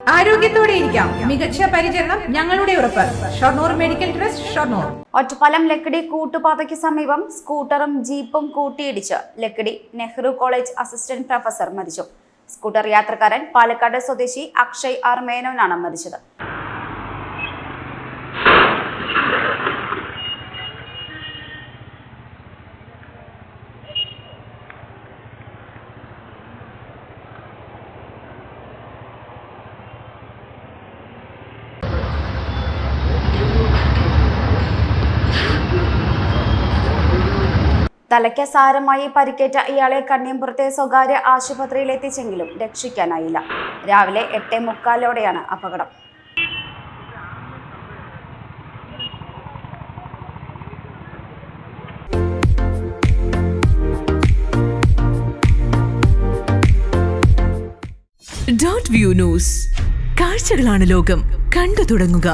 ആരോഗ്യത്തോടെ ഇരിക്കാം. മികച്ച പരിചരണം ഞങ്ങളുടെ ഉറപ്പ്. Shoranur medical trust Shoranur. Ottapalam Lakkidi കൂട്ടുപാതയ്ക്ക് സമീപം സ്കൂട്ടറും ജീപ്പും കൂട്ടിയിടിച്ച് Lakkidi Nehru college assistant professor മരിച്ചു. സ്കൂട്ടർ യാത്രക്കാരൻ പാലക്കാട് സ്വദേശി അക്ഷയ് ആർ മേനോനാണ് മരിച്ചത്. തലയ്ക്ക് സാരമായി പരിക്കേറ്റ ഇയാളെ കണ്ണിയമ്പുറത്തെ സ്വകാര്യ ആശുപത്രിയിൽ എത്തിച്ചെങ്കിലും രക്ഷിക്കാനായില്ല. രാവിലെ എട്ട് മുക്കാലോടെയാണ് അപകടം. ഡോട്ട് വ്യൂ ന്യൂസ് കാഴ്ചകളാണ് ലോകം. കണ്ടു തുടങ്ങുക.